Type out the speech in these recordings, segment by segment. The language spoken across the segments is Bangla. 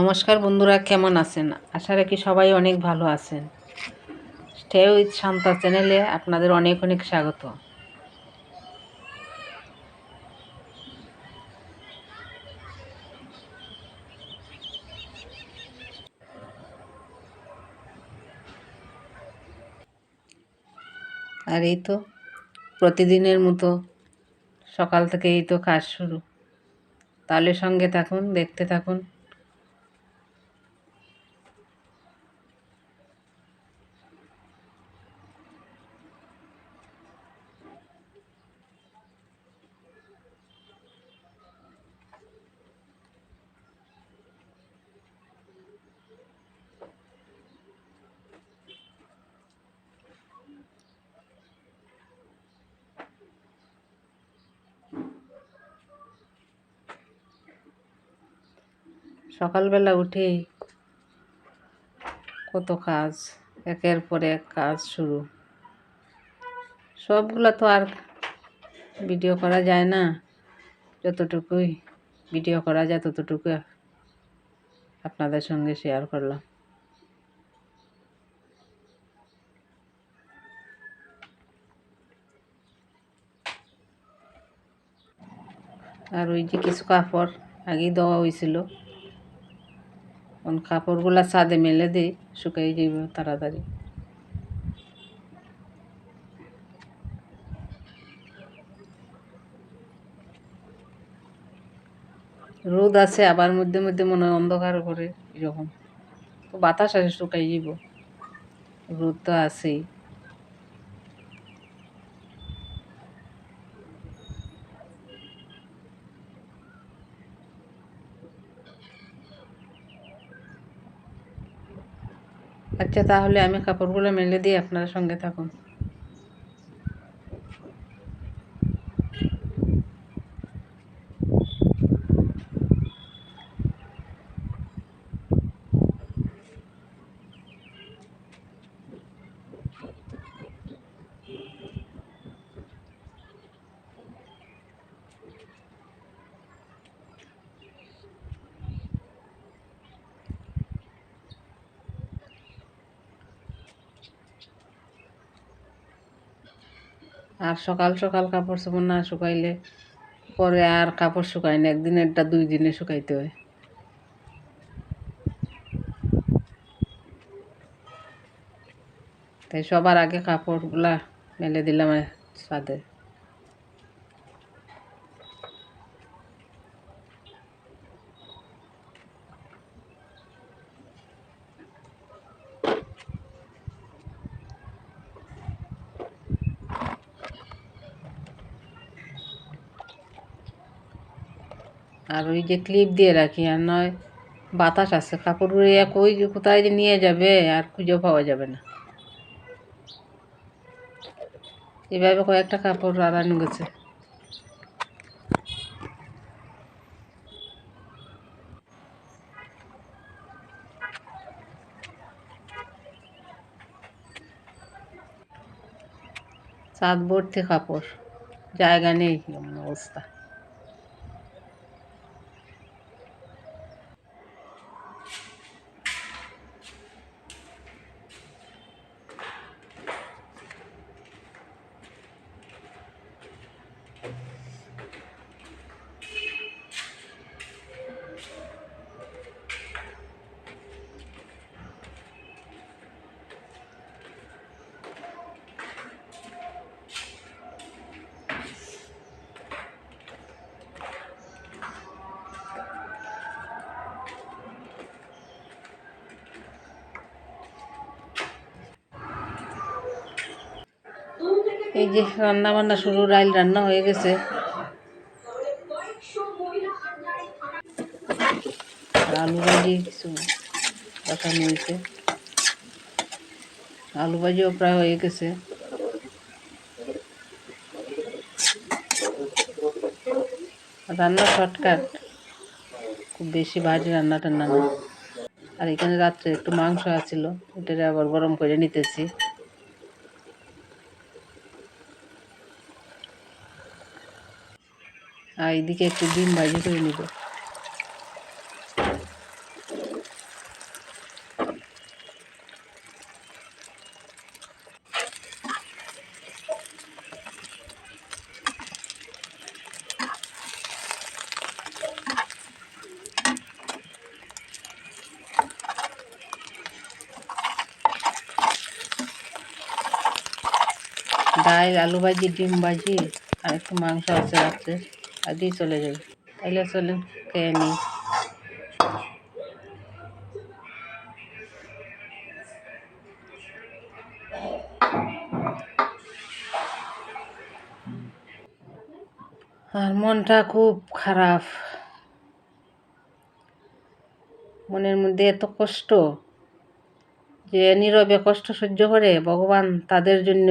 নমস্কার বন্ধুরা, কেমন আছেন? আশা রাখি সবাই অনেক ভালো আছেন। স্টে উইথ শান্তা চ্যানেলে আপনাদের অনেক অনেক স্বাগত। আর এই তো প্রতিদিনের মতো সকাল থেকে এই তো কাজ শুরু। তাহলে সঙ্গে থাকুন, দেখতে থাকুন। সকালবেলা উঠেই কত কাজ, একের পর এক কাজ শুরু। সবগুলো তো আর ভিডিও করা যায় না, যতটুকুই ভিডিও করা যায় ততটুকু আপনাদের সঙ্গে শেয়ার করলাম। আর ওই যে কিছু কাপড় আগেই দেওয়া হয়েছিল এখন কাপড়গুলা ছাদে মেলে দিই, শুকাই যাইব তাড়াতাড়ি। রোদ আছে, আবার মধ্যে মধ্যে মনে হয় অন্ধকার করে, এরকম। তো বাতাস আছে শুকাই যাব রোদ তো আছেই। আচ্ছা তাহলে আমি কাপড়গুলো মেলে দিয়ে আপনার সঙ্গে থাকুন। আর সকাল সকাল কাপড় চোপড় না শুকাইলে পরে আর কাপড় শুকায় না, একদিনেরটা দুই দিনে শুকাইতে হয়। তাই সবার আগে কাপড়গুলা মেলে দিলাম ছাদে। আর ওই যে ক্লিপ দিয়ে রাখি, আর নয়, বাতাস আছে, কাপড় উড়িয়ে কই যে কোথায় যে নিয়ে যাবে, আর খুঁজেও পাওয়া যাবে না। এভাবে কয়েকটা কাপড় আড়ানো গেছে। চাঁদ ভর্তি কাপড়, জায়গা নেই অবস্থা। এই যে রান্না বান্না শুরু ডাইল রান্না হয়ে গেছে। আলু ভাজি, কিছু বসানো হয়েছে আলু ভাজিও প্রায় হয়ে গেছে। রান্না শর্টকাট। খুব বেশি ভাজি রান্না টান্না আর এখানে রাত্রে একটু মাংস আছিল এটা আবার গরম করে নিতেছি। আর এদিকে একটু ডিম ভাজি করে নেব। ডাল, আলু ভাজি, ডিম ভাজি, আর একটু মাংস আছে রাত্রে। আর দিয়ে চলে যাবে। তাইলে চলেন, খেয়ে নিই। আর মনটা খুব খারাপ। মনের মধ্যে এত কষ্ট যে নীরবে কষ্ট সহ্য করে ভগবান তাদের জন্য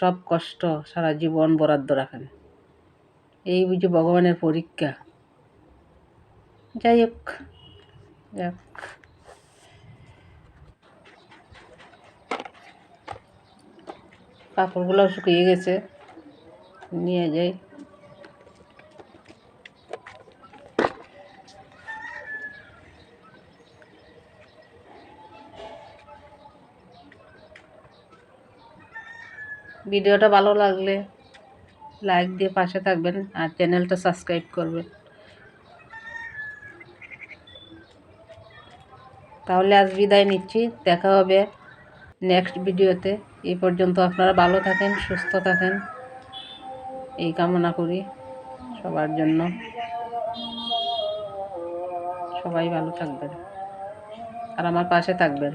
সব কষ্ট সারা জীবন বরাদ্দ রাখেন। এই বুঝি ভগবানের পরীক্ষা। যাই হোক যাক কাপড়গুলো শুকিয়ে গেছে, নিয়ে যাই। ভিডিওটা ভালো লাগলে লাইক দিয়ে পাশে থাকবেন আর চ্যানেলটা সাবস্ক্রাইব করবেন। তাহলে আজ বিদায় নিচ্ছি, দেখা হবে নেক্সট ভিডিওতে এই পর্যন্ত আপনারা ভালো থাকেন, সুস্থ থাকেন। এই কামনা করি সবার জন্য। সবাই ভালো থাকবেন। আর আমার পাশে থাকবেন।